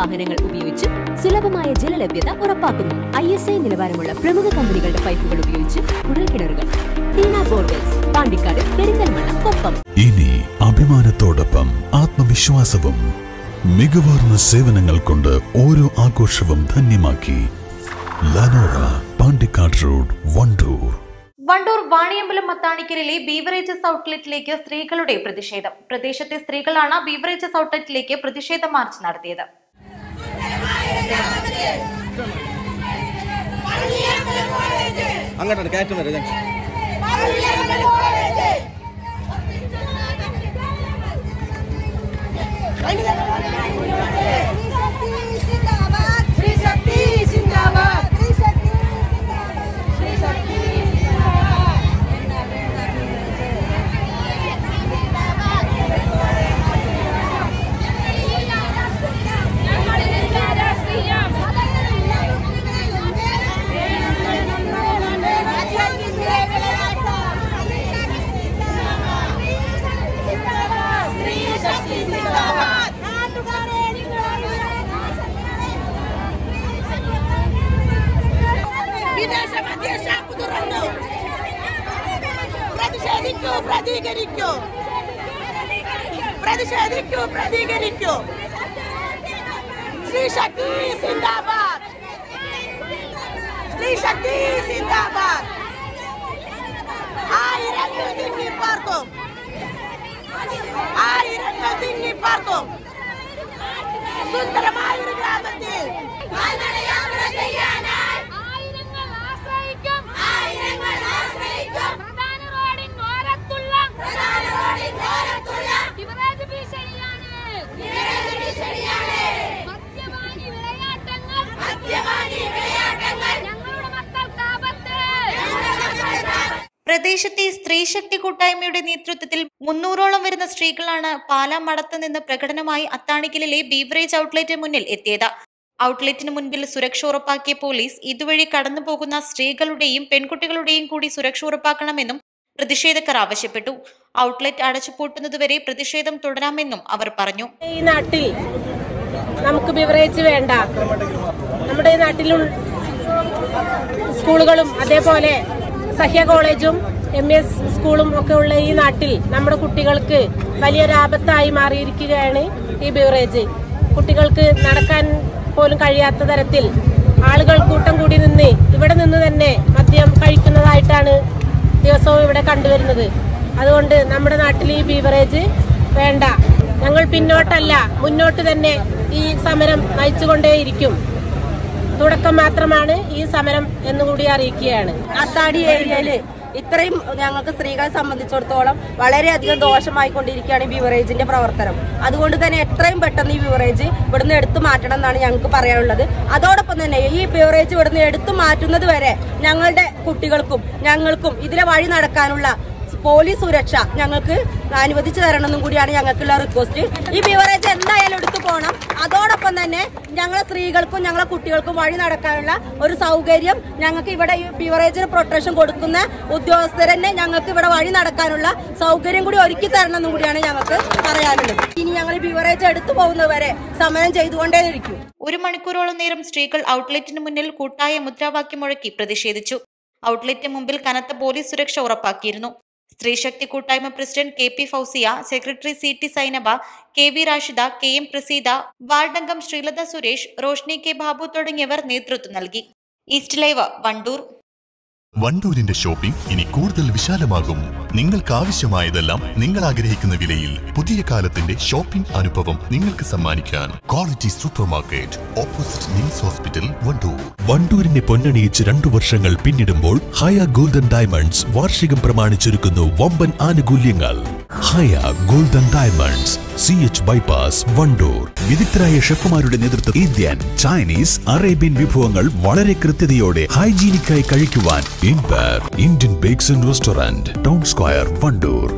വാഹനങ്ങൾ ഉപയോഗിച്ച് സുലഭമായ ജലലഭ്യത ഉറപ്പാക്കുന്നു. ഐ എസ് ഐ നിലവാരമുള്ള പ്രമുഖ കമ്പനികളുടെ പൈപ്പുകൾ ഉപയോഗിച്ച് കുഴൽക്കിണറുകൾ ബോർവെൽസ് പാണ്ടിക്കാട് പെരിന്തൽമണ്ണ കൊപ്പം. ഇനി അഭിമാനത്തോടൊപ്പം ആത്മവിശ്വാസവും മികവാർന്ന സേവനങ്ങൾ കൊണ്ട് ഓരോ ആഘോഷവും ധന്യമാക്കി. Lanora Pandikkad road Wandoor. Wandoor Vaniyambalam മത്താണിക്കരയിലെ ബീവറേജസ് ഔട്ട്ലെറ്റിലേക്ക് സ്ത്രീകളുടെ പ്രതിഷേധം. പ്രദേശത്തെ സ്ത്രീകളാണ് ബീവറേജസ് ഔട്ട്ലെറ്റിലേക്ക് പ്രതിഷേധ മാർച്ച് നടത്തിയത്. അങ്ങോട്ടാണ് കയറ്റം വരെ ജംഗ്ഷൻ ശ്രീ പ്രതികരിക്കൂ പ്രതിഷേധിക്കൂ പ്രതികരിക്കൂ ശ്രീ ശക്തി സിന്ദാബാദ് ശ്രീ ശക്തി സിന്ദാബാദ് ആയിരങ്ങൾ തിങ്ങിപ്പാർക്കും ആയിരങ്ങൾ തിങ്ങിപ്പാർക്കും സുന്ദരമായ ഒരു ഗ്രാമത്തിൽ പ്രദേശത്തെ സ്ത്രീശക്തി കൂട്ടായ്മയുടെ നേതൃത്വത്തിൽ മുന്നൂറോളം വരുന്ന സ്ത്രീകളാണ് പാലാ മടത്ത് നിന്ന് പ്രകടനമായി അത്താണിക്കലിലെ ബീവറേജ് ഔട്ട്ലെറ്റിന് മുന്നിൽ എത്തിയത്. ഔട്ട്ലെറ്റിന് മുൻപിൽ സുരക്ഷ ഉറപ്പാക്കിയ പോലീസ് ഇതുവഴി കടന്നു പോകുന്ന സ്ത്രീകളുടെയും പെൺകുട്ടികളുടെയും കൂടി സുരക്ഷ ഉറപ്പാക്കണമെന്നും പ്രതിഷേധക്കാർ ആവശ്യപ്പെട്ടു. ഔട്ട്ലെറ്റ് അടച്ചുപൂട്ടുന്നതുവരെ പ്രതിഷേധം തുടരാമെന്നും അവർ പറഞ്ഞു. ഈ നാട്ടിൽ നമുക്ക് ബിവറേജ് വേണ്ട. നമ്മുടെ നാട്ടിലും സ്കൂളുകളും അതേപോലെ സഹ്യ കോളേജും എം എസ് സ്കൂളും ഒക്കെ ഉള്ള ഈ നാട്ടിൽ നമ്മുടെ കുട്ടികൾക്ക് വലിയൊരു ആപത്തായി മാറിയിരിക്കുകയാണ് ഈ ബിവറേജ് കുട്ടികൾക്ക് നടക്കാൻ പോലും കഴിയാത്ത തരത്തിൽ ആളുകൾ കൂട്ടം കൂടി നിന്ന് ഇവിടെ നിന്ന് തന്നെ മദ്യം കഴിക്കുന്നതായിട്ടാണ് ദിവസവും ഇവിടെ കണ്ടുവരുന്നത്. അതുകൊണ്ട് നമ്മുടെ നാട്ടിൽ ഈ ബീവറേജ് വേണ്ട. ഞങ്ങൾ പിന്നോട്ടല്ല മുന്നോട്ട് തന്നെ ഈ സമരം നയിച്ചുകൊണ്ടേയിരിക്കും. തുടക്കം മാത്രമാണ് ഈ സമരം എന്നുകൂടി അറിയിക്കുകയാണ്. അത്താടി ഏരിയയിൽ ഇത്രയും ഞങ്ങൾക്ക് സ്ത്രീകളെ സംബന്ധിച്ചിടത്തോളം വളരെയധികം ദോഷമായിക്കൊണ്ടിരിക്കുകയാണ് ഈ ബിവറേജിന്റെ പ്രവർത്തനം. അതുകൊണ്ട് തന്നെ എത്രയും പെട്ടെന്ന് ഈ ബിവറേജ് ഇവിടുന്ന് എടുത്തു മാറ്റണം എന്നാണ് ഞങ്ങൾക്ക് പറയാനുള്ളത്. അതോടൊപ്പം തന്നെ ഈ ബിവറേജ് ഇവിടുന്ന് എടുത്തു മാറ്റുന്നത് വരെ ഞങ്ങളുടെ കുട്ടികൾക്കും ഞങ്ങൾക്കും ഇതിലെ വഴി നടക്കാനുള്ള പോലീസ് സുരക്ഷ ഞങ്ങൾക്ക് അനുവദിച്ചു തരണമെന്നും കൂടിയാണ് ഞങ്ങൾക്കുള്ള റിക്വസ്റ്റ് ഈ ബിവറേജ് എന്തായാലും എടുത്തു പോകണം അതോടൊപ്പം തന്നെ ഞങ്ങളെ സ്ത്രീകൾക്കും ഞങ്ങളെ കുട്ടികൾക്കും വഴി നടക്കാനുള്ള ഒരു സൗകര്യം ഞങ്ങൾക്ക് ഇവിടെ ഈ ബിവറേജിന് പ്രൊട്ടക്ഷൻ കൊടുക്കുന്ന ഉദ്യോഗസ്ഥരന്നെ ഞങ്ങൾക്ക് ഇവിടെ വഴി നടക്കാനുള്ള സൗകര്യം കൂടി ഒരുക്കി തരണമെന്നും കൂടിയാണ് ഞങ്ങൾക്ക് പറയാനുള്ളത്. ഇനി ഞങ്ങൾ ബിവറേജ് എടുത്തു പോകുന്നവരെ സമരം ചെയ്തുകൊണ്ടേയിരിക്കും. ഒരു മണിക്കൂറോളം നേരം സ്ത്രീകൾ ഔട്ട്ലെറ്റിന് മുന്നിൽ കൂട്ടായ മുദ്രാവാക്യം മുഴക്കി പ്രതിഷേധിച്ചു. ഔട്ട്ലെറ്റിന് മുമ്പിൽ കനത്ത പോലീസ് സുരക്ഷ ഉറപ്പാക്കിയിരുന്നു. സ്ത്രീശക്തി കൂട്ടായ്മ president K P Fousiya secretary C T Sainaba K V Rashida K M Praseeda വാർഡംഗം Sreelatha Suresh Roshni K Babu തുടങ്ങിയവർ നേതൃത്വം നൽകി. East live Wandoor. വണ്ടൂരിന്റെ ഷോപ്പിംഗ് ഇനി കൂടുതൽ വിശാലമാകും. നിങ്ങൾക്ക് ആവശ്യമായതെല്ലാം നിങ്ങൾ ആഗ്രഹിക്കുന്ന വിലയിൽ പുതിയ കാലത്തിന്റെ ഷോപ്പിംഗ് അനുഭവം നിങ്ങൾക്ക് സമ്മാനിക്കാൻ quality super market opposite NIMS hospital Wandoor. വണ്ടൂരിനെ പൊന്നണിയിച്ച് രണ്ടു വർഷങ്ങൾ പിന്നിടുമ്പോൾ ഹയ ഗോൾഡൻ ഡയമണ്ട്സ് വാർഷികം പ്രമാണിച്ചൊരുക്കുന്നു വമ്പൻ ആനുകൂല്യങ്ങൾ. Haya golden diamonds C H bypass Wandoor. വിദഗ്ധരായ ഷെഫുമാരുടെ നേതൃത്വം ഇന്ത്യൻ ചൈനീസ് അറേബ്യൻ വിഭവങ്ങൾ വളരെ കൃത്യതയോടെ ഹൈജീനിക്കായി കഴിക്കുവാൻ empire Indian bakes and restaurant town square Wandoor